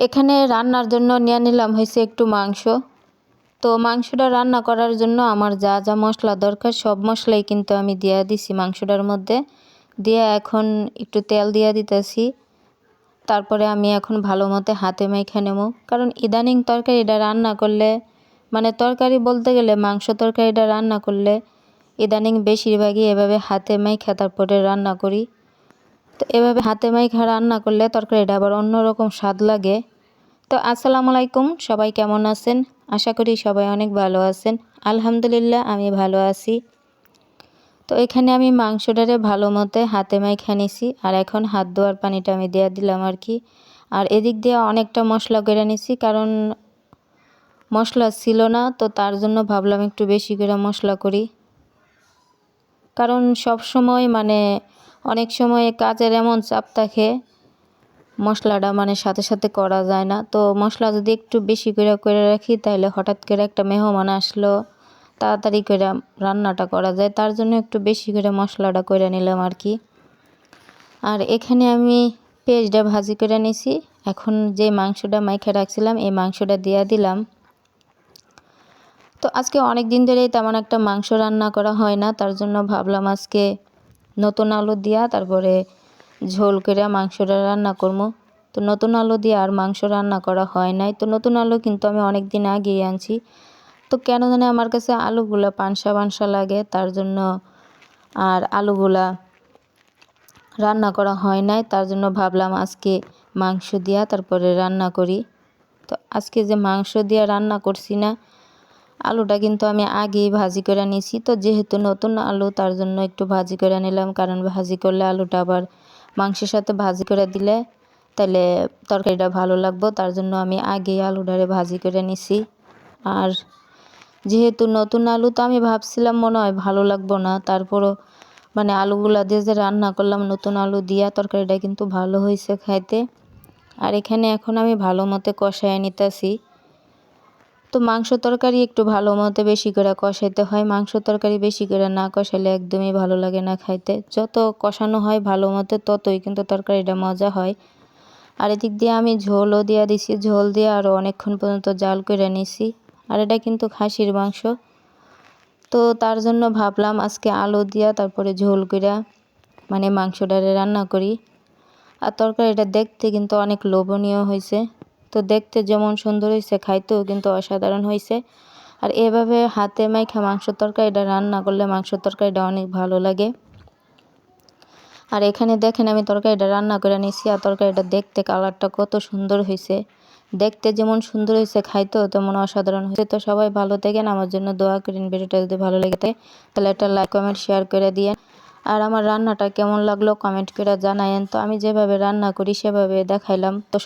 এখানে রান্নার জন্য নিয়ে নিলাম হয়েছে একটু মাংস। তো মাংসটা রান্না করার জন্য আমার যা যা মশলা দরকার সব মশলাই কিন্তু আমি দিয়া দিছি মাংসটার মধ্যে। দিয়ে এখন একটু তেল দিয়া দিতেছি। তারপরে আমি এখন ভালো মতো হাতে মাইখা নেব। কারণ ইদানিং তরকারিটা রান্না করলে মানে তরকারি বলতে গেলে মাংস তরকারিটা রান্না করলে ইদানিং বেশিরভাগই এভাবে হাতে মাইখা তারপরে রান্না করি। তো এভাবে হাতে মাইখা রান্না করলে তরকারিটা আবার অন্যরকম স্বাদ লাগে। তো আসসালামু আলাইকুম, সবাই কেমন আছেন? আশা করি সবাই অনেক ভালো আছেন। আলহামদুলিল্লাহ, আমি ভালো আছি। তো এখানে আমি মাংসটারে ভালো মতে হাতে মাইখা নিছি, আর এখন হাত ধোয়ার পানিটা আমি দেওয়া দিলাম আর কি। আর এদিক দিয়ে অনেকটা মশলা করে নিছি, কারণ মশলা ছিল না, তো তার জন্য ভাবলাম একটু বেশি করে মশলা করি। কারণ সব সময় মানে অনেক সময় কাজের এমন চাপ থাকে মশলাটা মানে সাথে সাথে করা যায় না। তো মশলা যদি একটু বেশি করে করে রাখি তাহলে হঠাৎ করে একটা মেহমান আসলো, তাড়াতাড়ি করে রান্নাটা করা যায়। তার জন্য একটু বেশি করে মশলাটা করে নিলাম আর কি আর এখানে আমি পেঁয়াজটা ভাজি করে নিছি। এখন যে মাংসটা মাইখে রাখছিলাম, এই মাংসটা দিয়ে দিলাম। তো আজকে অনেক দিন ধরেই তেমন একটা মাংস রান্না করা হয় না। তার জন্য ভাবলাম আজকে নতুন আলু দিয়া, তারপরে ঝোল করে মাংসটা রান্না করব তো নতুন আলু দিয়ে আর মাংস রান্না করা হয় নাই। তো নতুন আলু কিন্তু আমি অনেক দিন আগেই আনছি। তো কেন জানে আমার কাছে আলুগুলা পানসা পানসা লাগে, তার জন্য আর আলুগুলা রান্না করা হয় নাই। তার জন্য ভাবলাম আজকে মাংস দিয়া তারপরে রান্না করি। তো আজকে যে মাংস দিয়া রান্না করছি না, আলুটা কিন্তু আমি আগেই ভাজি করে নিয়েছি তো যেহেতু নতুন আলু, তার জন্য একটু ভাজি করে নিলাম। কারণ ভাজি করলে আলুটা আবার মাংসের সাথে ভাজি করে দিলে তাহলে তরকারিটা ভালো লাগবো। তার জন্য আমি আগেই আলুটারে ভাজি করে নিছি। আর যেহেতু নতুন আলু, তো আমি ভাবছিলাম মনে হয় ভালো লাগবো না। তারপরও মানে আলুগুলা দিয়ে যে রান্না করলাম, নতুন আলু দিয়া তরকারিটা কিন্তু ভালো হয়েছে খাইতে। আর এখানে এখন আমি ভালো মতো কষায় নিতেছি। তো মাংস তরকারি একটু ভালো মতো বেশি করে কষাইতে হয়। মাংস তরকারি বেশি করে না কষাইলে একদমই ভালো লাগে না খাইতে। যত কষানো হয় ভালো মতো ততই কিন্তু তরকারিটা মজা হয়। আর এদিক দিয়ে আমি ঝোলও দিয়ে দিছি। ঝোল দিয়ে আরও অনেকক্ষণ পর্যন্ত জাল করে নিছি। আর এটা কিন্তু খাসির মাংস। তো তার জন্য ভাবলাম আজকে আলু দিয়া তারপরে ঝোল কইরা মানে মাংসটারে রান্না করি। আর তরকারিটা দেখতে কিন্তু অনেক লোভনীয় হয়েছে তো দেখতে যেমন সুন্দর হয়েছে খাইতেও কিন্তু অসাধারণ হয়েছে আর এভাবে হাতে মাইখা মাংস তরকারিটা রান্না করলে মাংস তরকারিটা অনেক ভালো লাগে। আর এখানে দেখেন আমি তরকারিটা রান্না করে নিয়েছি আর তরকারিটা দেখতে কালারটা কত সুন্দর হয়েছে দেখতে যেমন সুন্দর হয়েছে খাইতেও তেমন অসাধারণ হয়েছে তো সবাই ভালো থাকেন, আমার জন্য দোয়া করেন ভিডিওটা যদি ভালো লেগে থাকে, তাহলে একটা লাইক, কমেন্ট, শেয়ার করে দিয়ে আর আমার রান্নাটা কেমন লাগল কমেন্ট করে জানায়েন। তো আমি যেভাবে রান্না করি সেভাবে দেখাইলাম। তো